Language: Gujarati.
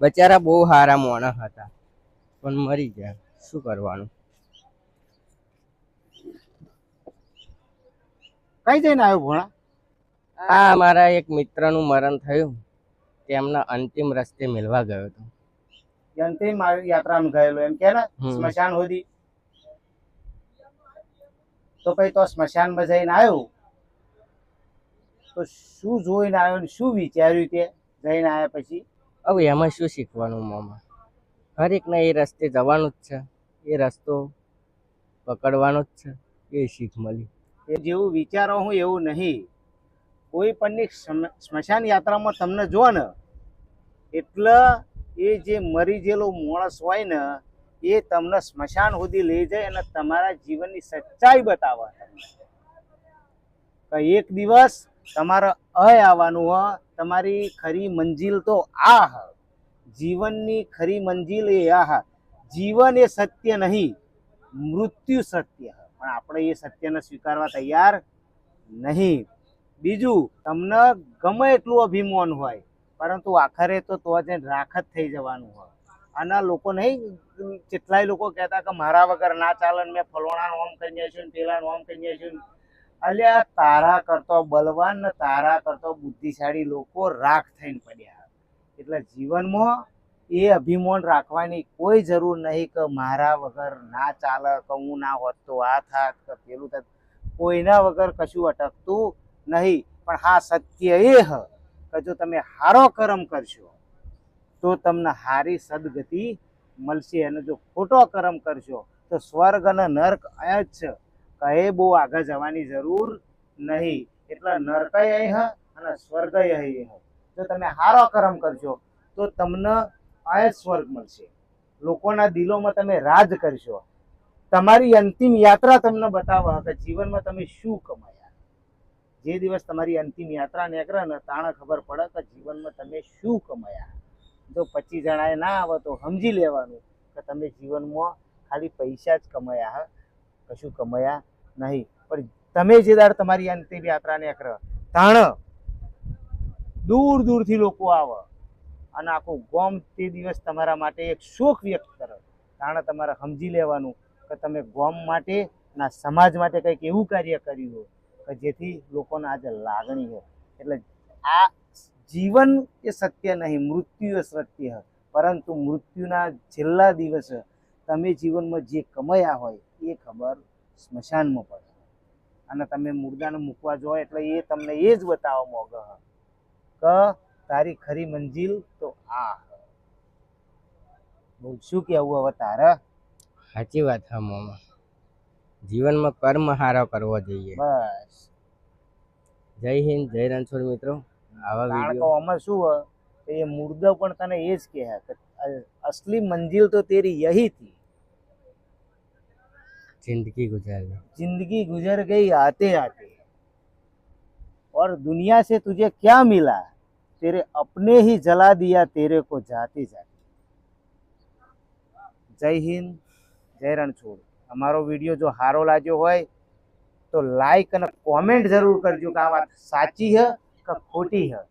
બચારા બહુ સારા મોણા હતા. પણ મરી ગયા. શું કરવાનું? કઈ જઈને આવ્યો ભોણા? આ મારા એક મિત્રનું મરણ થયું. તેમના અંતિમ રસ્તે મિલવા ગયો હતો. અંતિમ યાત્રામાં ગયેલો એમ કે સ્મશાન સુધી. તો પછી તો સ્મશાનમાં જઈને આવ્યો. તો શું જોઈને આવ્યો ને શું વિચાર્યું તે? જઈને આવ્યા પછી? હવે એમાં શું શીખવાનું મોમાં? હરેકને એ રસ્તે જવાનું જ છે. એ રસ્તો પકડવાનો જ છે. એ શીખ મળી. એ જેવું વિચારો હું એવું નહીં. કોઈ પણની સ્મશાન યાત્રામાં તમને જો ને, એટલે એ જે મરી ગયેલો માણસ હોય ને, એ તમને સ્મશાન સુધી લઈ જાય અને તમારા જીવનની સચ્ચાઈ બતાવે તમને. એક દિવસ તમારે અય આવવાનું હ. તમારી ખરી મંજિલ તો આ હ. જીવનની ખરી મંજિલ એ આ હ. જીવન એ સત્ય નહીં, મૃત્યુ સત્ય હ. પણ આપણે એ સત્યને સ્વીકારવા તૈયાર નહીં. બીજું, તમને ગમે એટલું અભિમાન હોય, પરંતુ આખરે તો તો જ રાખ થઈ જવાનું હોય આના લોકો નહીં, કેટલાય લોકો કહેતા કે મારા વગર ના ચાલે મેં ફલોણાનું ઓમ કરી આવીશું ને પેલાનું ઓમ કરી આવીશું ને અલ્યા, તારા કરતો બલવાન ને તારા કરતો બુદ્ધિશાળી લોકો રાખ થઈને પડ્યા. એટલે જીવનમાં એ અભિમાન રાખવાની કોઈ જરૂર નહીં કે મારા વગર ના ચાલે, કે હું ના હોત તો આ થાત, કે પેલું થાત. કોઈના વગર કશું અટકતું નહીં. પણ હા, સત્ય એ હ કે જો તમે હારો કર્મ કરશો, તો તમને હારી સદગતિ મળશે. અને જો ખોટો કર્મ કરશો, તો સ્વર્ગ અને નર્ક અહીંયા જ છે. કહે બહુ આગળ જવાની જરૂર નહીં. એટલે નરકય અહીં અને સ્વર્ગય અહીં જો તમે હારો કર્મ કરશો તો તમને અહીં સ્વર્ગ મળશે. લોકોના દિલોમાં તમે રાજ કરશો તમારી અંતિમ યાત્રા તમને બતાવવા કે જીવનમાં તમે શું કમાયા? જે દિવસ તમારી અંતિમ યાત્રા નીકળે ને તાણે ખબર પડે કે જીવનમાં તમે શું કમાયા? જો પચીસ જણાએ ના આવે તો સમજી લેવાનું કે તમે જીવનમાં ખાલી પૈસા જ કમાયા કશું કમાયા નહીં. પણ તમે જે દાડ તમારી અંતિમ યાત્રાને નીકળે તાણ. દૂર દૂરથી લોકો આવે અને આખું ગોમ તે દિવસ તમારા માટે એક શોખ વ્યક્ત કરે. તાણે તમારે સમજી લેવાનું કે તમે ગોમ માટે ના સમાજ માટે કંઈક એવું કાર્ય કર્યું હોય કે જેથી લોકોને આજે લાગણી હોય. એટલે આ જીવન એ સત્ય નહીં, મૃત્યુ એ સત્ય. પરંતુ મૃત્યુના છેલ્લા દિવસે તમે જીવનમાં જે કમાયા હોય એ ખબર સ્મશાનમાં પડે. અને તમે મુર્દાને મૂકવા જો એટલે એ તમને એ જ બતાવો મોગે કે તારી ખરી મંજિલ તો આ બોલ શું કેવું હવે તારે? સાચી વાત હા મોમાં. જીવનમાં કર્મ હારા કરવો જોઈએ. બસ. જય હિન્દ જય રણછોડ મિત્રો. આવા વીડિયો આમાં શું એ મુર્દો પણ તને એ જ કહે કે અસલી મંજિલ તો તેરી યહી थी જિંદગી ગુજારી जिंदगी गुजर गई आते आते और दुनिया से तुझे क्या मिला तेरे अपने ही जला दिया तेरे को जाते जाते જય હિન્દ જય રણછોડ અમારો વિડીયો જો સારો લાગ્યો હોય તો લાઈક અને કોમેન્ટ જરૂર કરજો કે આ વાત સાચી છે કે ખોટી છે